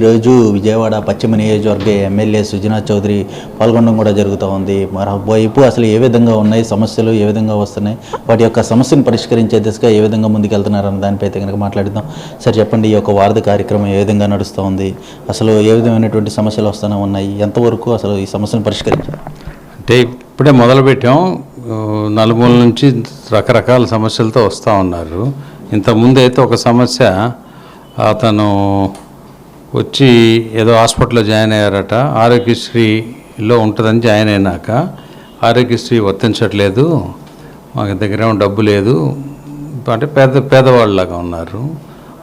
ఈరోజు విజయవాడ పశ్చిమ నియోజకవర్గ ఎమ్మెల్యే సుజనా చౌదరి పాల్గొనడం కూడా జరుగుతూ ఉంది. మరోవైపు అసలు ఏ విధంగా ఉన్నాయి? సమస్యలు ఏ విధంగా వస్తున్నాయి? వాటి యొక్క సమస్యను పరిష్కరించే దిశగా ఏ విధంగా ముందుకెళ్తున్నారు అన్న దానిపై అయితే కనుక మాట్లాడుదాం సార్ చెప్పండి ఈ యొక్క వారధి కార్యక్రమం ఏ విధంగా నడుస్తూ ఉంది? అసలు ఏ విధమైనటువంటి సమస్యలు వస్తూనే ఉన్నాయి? ఎంతవరకు అసలు ఈ సమస్యను పరిష్కరించారు? అంటే ఇప్పుడే మొదలుపెట్టాం. నలుమూల నుంచి రకరకాల సమస్యలతో వస్తూ ఉన్నారు. ఇంతకుముందు అయితే ఒక సమస్య అతను వచ్చి ఏదో హాస్పిటల్లో జాయిన్ అయ్యారట. ఆరోగ్యశ్రీలో ఉంటుందని జాయిన్ అయినాక ఆరోగ్యశ్రీ వర్తించట్లేదు. మాకు దగ్గర ఏమో డబ్బు లేదు. అంటే పేద పేదవాళ్ళలాగా ఉన్నారు.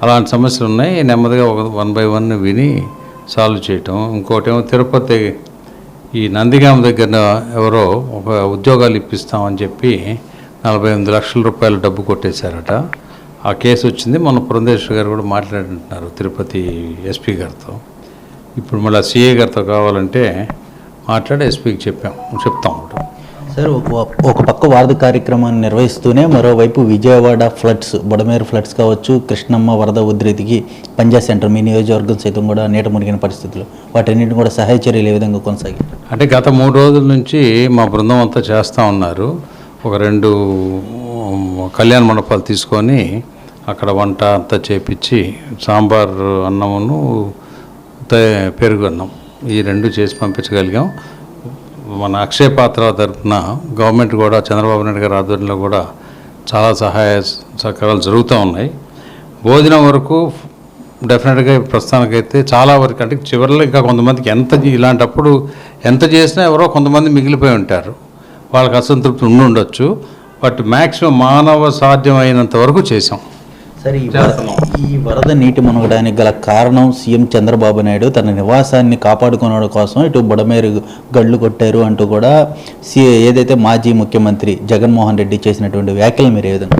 అలాంటి సమస్యలు ఉన్నాయి. నెమ్మదిగా ఒక వన్ బై వన్ విని సాల్వ్ చేయటం. ఇంకోటేమో తిరుపతి ఈ నందిగామ దగ్గర ఎవరో ఒక ఉద్యోగాలు ఇప్పిస్తామని చెప్పి నలభై ఎనిమిది లక్షల రూపాయలు డబ్బు కొట్టేశారట. ఆ కేసు వచ్చింది. మన పురంధేశ్వర్ గారు కూడా మాట్లాడుతున్నారు తిరుపతి ఎస్పీ గారితో. ఇప్పుడు మళ్ళీ సిఏ గారితో కావాలంటే మాట్లాడి ఎస్పీకి చెప్పాం. చెప్తాం ఇప్పుడు సార్ ఒక ఒక పక్క వారధి కార్యక్రమాన్ని నిర్వహిస్తూనే మరోవైపు విజయవాడ ఫ్లడ్స్ బుడమేరు ఫ్లడ్స్ కావచ్చు కృష్ణమ్మ వరద ఉధృతికి పంజా సెంటర్ మీ నియోజకవర్గం సైతం కూడా నీట మునిగిన పరిస్థితులు. వాటన్నిటిని కూడా సహాయ చర్యలు ఏ విధంగా కొనసాగి అంటే గత మూడు రోజుల నుంచి మా బృందం అంతా చేస్తూ ఉన్నారు. ఒక రెండు కళ్యాణ మండపాలు తీసుకొని అక్కడ వంట అంతా చేపించి సాంబార్ అన్నమును పెరుగు అన్నం ఈ రెండు చేసి పంపించగలిగాం. మన అక్షయ పాత్ర తరఫున గవర్నమెంట్ కూడా చంద్రబాబు నాయుడు గారి ఆధ్వర్యంలో కూడా చాలా సహాయ సహకారాలు జరుగుతూ ఉన్నాయి. భోజనం వరకు డెఫినెట్గా ప్రస్తుతానికైతే చాలా వరకు అంటే చివరిలో ఇంకా కొంతమందికి ఎంత ఇలాంటప్పుడు ఎంత చేసినా ఎవరో కొంతమంది మిగిలిపోయి ఉంటారు. వాళ్ళకి అసంతృప్తి ఉండి ఉండొచ్చు బట్ మ్యాక్సిమం మానవ సాధ్యమైనంత వరకు చేసాం సరే ఈ వర- ఈ వరద నీటి మునగడానికి గల కారణం సీఎం చంద్రబాబు నాయుడు తన నివాసాన్ని కాపాడుకోవడం కోసం ఇటు బుడమేరు గళ్ళు కొట్టారు అంటూ కూడా సి ఏదైతే మాజీ ముఖ్యమంత్రి జగన్మోహన్ రెడ్డి చేసినటువంటి వ్యాఖ్యలు మీరు ఏ విధంగా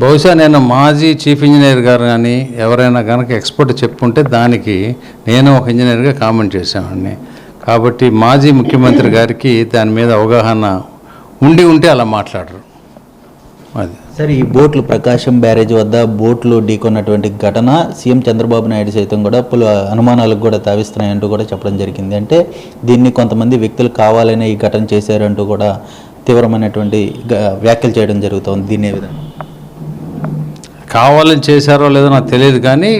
బహుశా నేను మాజీ చీఫ్ ఇంజనీర్ గారు కానీ ఎవరైనా కనుక ఎక్స్పర్ట్ చెప్పుంటే దానికి నేను ఒక ఇంజనీర్గా కామెంట్ చేశామండి కాబట్టి మాజీ ముఖ్యమంత్రి గారికి దాని మీద అవగాహన ఉండి ఉంటే అలా మాట్లాడరు. అది. సరే ఈ బోట్లు ప్రకాశం బ్యారేజ్ వద్ద బోట్లు ఢీకొన్నటువంటి ఘటన సీఎం చంద్రబాబు నాయుడు సైతం కూడా పలు అనుమానాలకు కూడా తావిస్తున్నాయంటూ కూడా చెప్పడం జరిగింది. అంటే దీన్ని కొంతమంది వ్యక్తులు కావాలనే ఈ ఘటన చేశారంటూ కూడా తీవ్రమైనటువంటి వ్యాఖ్యలు చేయడం జరుగుతుంది. దీనే విధంగా? కావాలని చేశారో లేదో నాకు తెలియదు కానీ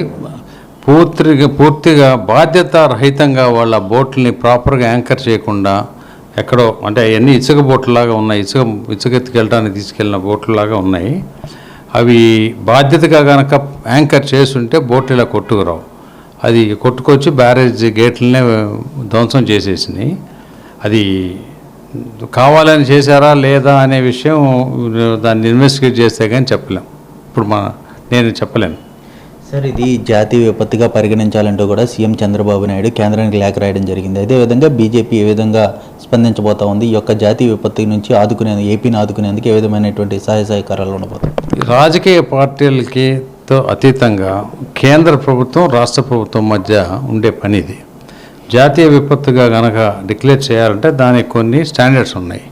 పూర్తిగా పూర్తిగా బాధ్యత రహితంగా వాళ్ళ బోట్లని ప్రాపర్గా యాంకర్ చేయకుండా ఎక్కడో అంటే అవన్నీ ఇసుక బోట్లలాగా ఉన్నాయి. ఇసుక ఇసుక ఎత్తుకెళ్ళడానికి తీసుకెళ్ళిన బోట్లలాగా ఉన్నాయి. అవి బాధ్యతగా కనుక యాంకర్ చేస్తుంటే బోట్లు ఇలా కొట్టుకురావు. అది కొట్టుకొచ్చి బ్యారేజ్ గేట్లనే ధ్వంసం చేసేసినాయి అది కావాలని చేశారా లేదా అనే విషయం దాన్ని ఇన్వెస్టిగేట్ చేస్తే కానీ చెప్పలేం. ఇప్పుడు మా నేను చెప్పలేను. సార్ ఇది జాతీయ విపత్తుగా పరిగణించాలంటూ కూడా సీఎం చంద్రబాబు నాయుడు కేంద్రానికి లేఖ రాయడం జరిగింది. అదేవిధంగా బీజేపీ ఏ విధంగా స్పందించబోతా ఉంది. ఈ యొక్క జాతీయ విపత్తు నుంచి ఆదుకునేందుకు ఏపీని ఆదుకునేందుకు ఏ విధమైనటువంటి సహాయ సహకారాలు ఉండబోతాయి? రాజకీయ పార్టీలకి తో అతీతంగా కేంద్ర ప్రభుత్వం రాష్ట్ర ప్రభుత్వం మధ్య ఉండే పని ఇది జాతీయ విపత్తుగా గనక డిక్లేర్ చేయాలంటే దానికి కొన్ని స్టాండర్డ్స్ ఉన్నాయి.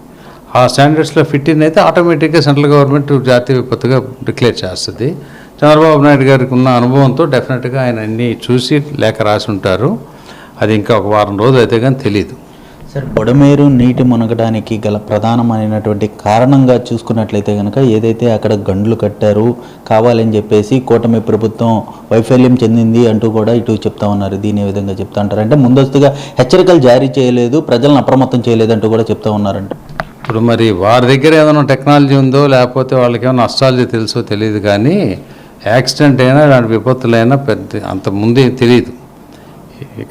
ఆ స్టాండర్డ్స్లో ఫిట్ ఇన్ అయితే ఆటోమేటిక్గా సెంట్రల్ గవర్నమెంట్ జాతీయ విపత్తుగా డిక్లేర్ చేస్తుంది. చంద్రబాబు నాయుడు గారికి ఉన్న అనుభవంతో డెఫినెట్గా ఆయన అన్నీ చూసి లేఖ రాసి ఉంటారు. అది ఇంకా ఒక వారం రోజులు అయితే కానీ తెలియదు బొడమేరు నీటి మునగడానికి గల ప్రధానమైనటువంటి కారణంగా చూసుకున్నట్లయితే కనుక ఏదైతే అక్కడ గండ్లు కట్టారు కావాలని చెప్పేసి కూటమి ప్రభుత్వం వైఫల్యం చెందింది అంటూ కూడా ఇటు చెప్తా ఉన్నారు. దీని ఏ విధంగా చెప్తా ఉంటారు? అంటే ముందస్తుగా హెచ్చరికలు జారీ చేయలేదు ప్రజలను అప్రమత్తం చేయలేదు అంటూ కూడా చెప్తా ఉన్నారంట. ఇప్పుడు మరి వారి దగ్గర ఏదైనా టెక్నాలజీ ఉందో లేకపోతే వాళ్ళకి ఏమైనా అస్ట్రాలజీ తెలుసో తెలియదు కానీ యాక్సిడెంట్ అయినా ఇలాంటి విపత్తులైనా పెద్ద అంత ముందే తెలియదు.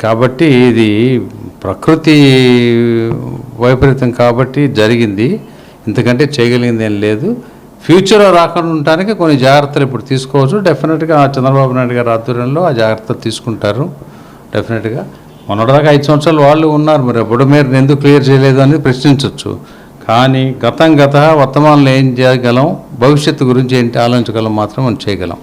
కాబట్టి ఇది ప్రకృతి వైపరీత్యం కాబట్టి జరిగింది. ఇంతకంటే చేయగలిగింది ఏం లేదు. ఫ్యూచర్లో రాకుండా ఉండటానికి కొన్ని జాగ్రత్తలు ఇప్పుడు తీసుకోవచ్చు. డెఫినెట్గా చంద్రబాబు నాయుడు గారి ఆధ్వర్యంలో ఆ జాగ్రత్తలు తీసుకుంటారు. డెఫినెట్గా మొన్నటిదాకా ఐదు సంవత్సరాలు వాళ్ళు ఉన్నారు. మరి ఎప్పుడు మీరు ఎందుకు క్లియర్ చేయలేదు అనేది ప్రశ్నించవచ్చు కానీ గతం గత వర్తమానంలో ఏం చేయగలం? భవిష్యత్తు గురించి ఏంటి ఆలోచించగలం మాత్రం మనం చేయగలం.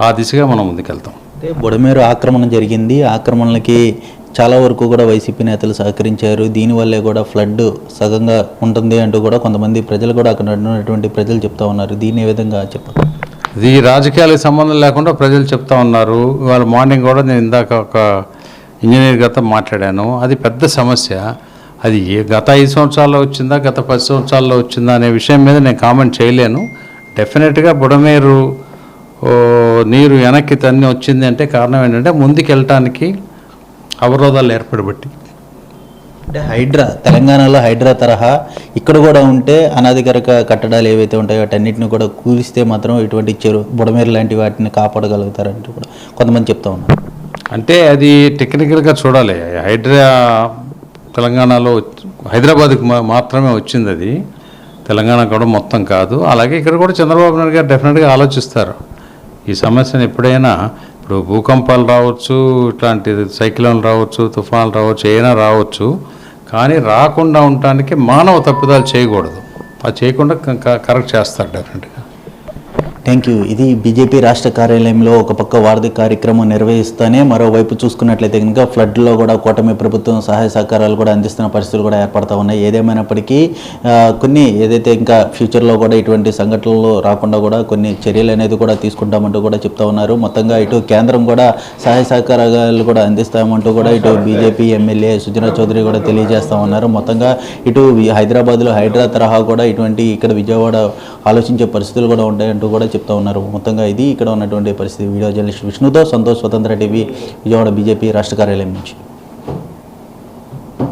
ఆ దిశగా మనం ముందుకెళ్తాం. అంటే బుడమేరు ఆక్రమణ జరిగింది. ఆక్రమణలకి చాలా వరకు కూడా వైసీపీ నేతలు సహకరించారు. దీనివల్లే కూడా ఫ్లడ్ సగంగా ఉంటుంది అంటూ కూడా కొంతమంది ప్రజలు కూడా అక్కడ ఉన్నటువంటి ప్రజలు చెప్తా ఉన్నారు. దీన్ని ఏ విధంగా చెప్పారు ఇది రాజకీయాలకు సంబంధం లేకుండా ప్రజలు చెప్తా ఉన్నారు. ఇవాళ మార్నింగ్ కూడా నేను ఇందాక ఒక ఇంజనీర్ గత మాట్లాడాను. అది పెద్ద సమస్య. అది ఏ గత ఐదు సంవత్సరాల్లో వచ్చిందా గత పది సంవత్సరాల్లో వచ్చిందా అనే విషయం మీద నేను కామెంట్ చేయలేను. డెఫినెట్గా బుడమేరు నీరు వెనక్కి తన్ని వచ్చింది అంటే కారణం ఏంటంటే ముందుకు వెళ్ళటానికి అవరోధాలు ఏర్పడబట్టి. అంటే హైడ్రా తెలంగాణలో హైడ్రా తరహా ఇక్కడ కూడా ఉంటే అనాధికారిక కట్టడాలు ఏవైతే ఉంటాయో వాటన్నిటిని కూడా కూలిస్తే మాత్రం ఇటువంటి చెరు బుడమేరు లాంటి వాటిని కాపాడగలుగుతారంటూ కూడా కొంతమంది చెప్తా ఉన్నారు. అంటే అది టెక్నికల్గా చూడాలి. హైడ్రా తెలంగాణలో హైదరాబాద్కి మాత్రమే వచ్చింది అది. తెలంగాణ కూడా మొత్తం కాదు. అలాగే ఇక్కడ కూడా చంద్రబాబు నాయుడు గారు డెఫినెట్గా ఆలోచిస్తారు. ఈ సమస్యను ఎప్పుడైనా ఇప్పుడు భూకంపాలు రావచ్చు ఇట్లాంటి సైక్లోన్లు రావచ్చు తుఫాన్లు రావచ్చు ఏదైనా రావచ్చు కానీ రాకుండా ఉండటానికి మానవ తప్పిదాలు చేయకూడదు. అది చేయకుండా క- కరెక్ట్ చేస్తారు డెఫినెట్గా థ్యాంక్ యూ ఇది బీజేపీ రాష్ట్ర కార్యాలయంలో ఒక పక్క వారధి కార్యక్రమం నిర్వహిస్తూనే మరోవైపు చూసుకున్నట్లయితే కనుక ఫ్లడ్లో కూడా కూటమి ప్రభుత్వం సహాయ సహకారాలు కూడా అందిస్తున్న పరిస్థితులు కూడా ఏర్పడతా ఉన్నాయి. ఏదేమైనప్పటికీ కొన్ని ఏదైతే ఇంకా ఫ్యూచర్లో కూడా ఇటువంటి సంఘటనలు రాకుండా కూడా కొన్ని చర్యలు అనేది కూడా తీసుకుంటామంటూ కూడా చెప్తా ఉన్నారు. మొత్తంగా ఇటు కేంద్రం కూడా సహాయ సహకారాలు కూడా అందిస్తామంటూ కూడా ఇటు బీజేపీ ఎమ్మెల్యే సుజనా చౌదరి కూడా తెలియజేస్తా ఉన్నారు. మొత్తంగా ఇటు హైదరాబాద్లో హైడ్రా తరహా కూడా ఇటువంటి ఇక్కడ విజయవాడ ఆలోచించే పరిస్థితులు కూడా ఉంటాయంటూ కూడా చెప్తా ఉన్నారు. మొత్తంగా ఇది ఇక్కడ ఉన్నటువంటి పరిస్థితి. వీడియో జర్నలిస్ట్ విష్ణుతో సంతోష్ స్వతంత్ర టీవీ విజయవాడ బీజేపీ రాష్ట్ర కార్యాలయం నుంచి.